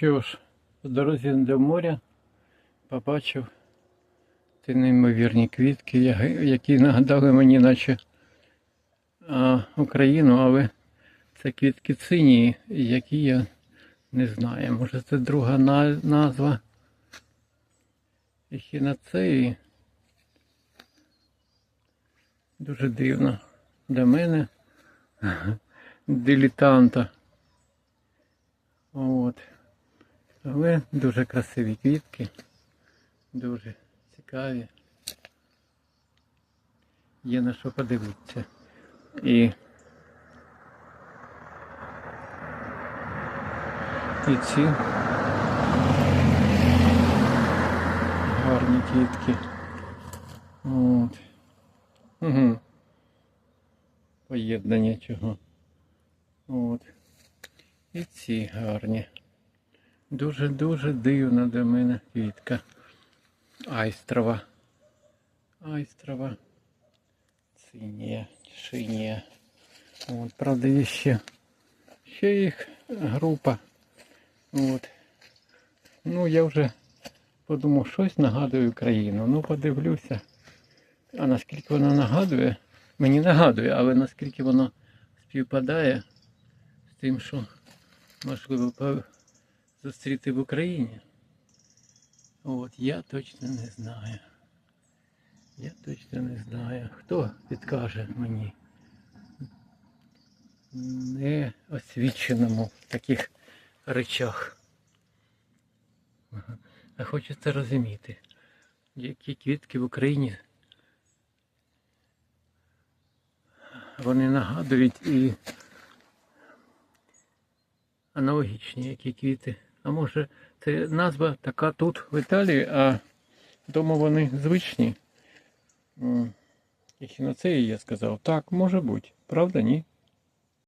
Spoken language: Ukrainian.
що ж, по дорозі до моря побачив ці неймовірні квітки, які нагадали мені, наче а, Україну, але це квітки цинії, які я не знаю. Може це друга на- назва ехінацеї. Дуже дивно для мене. Дилетанта. От. Але дуже красиві квітки. Дуже цікаві. Є на що подивитися. І, і ці гарні квітки. От. Угу. Поєднання чого. От. І ці гарні. Дуже-дуже дивна для мене квітка. Айстрова. Айстрова. Синія, шинія. От, правда, є ще, ще їх група. От. Ну, я вже подумав, щось нагадує Україну. Ну, подивлюся. А наскільки вона нагадує, мені нагадує, але наскільки воно співпадає з тим, що можливо зустріти в Україні. От, я точно не знаю. Я точно не знаю. Хто підкаже мені? Не освіченому в таких речах. А хочеться розуміти, які квітки в Україні вони нагадують і аналогічні, які квіти. А може це назва така тут в Італії, а вдома вони звичні. М, Ехіноцеї я сказав. Так, може бути. Правда, ні?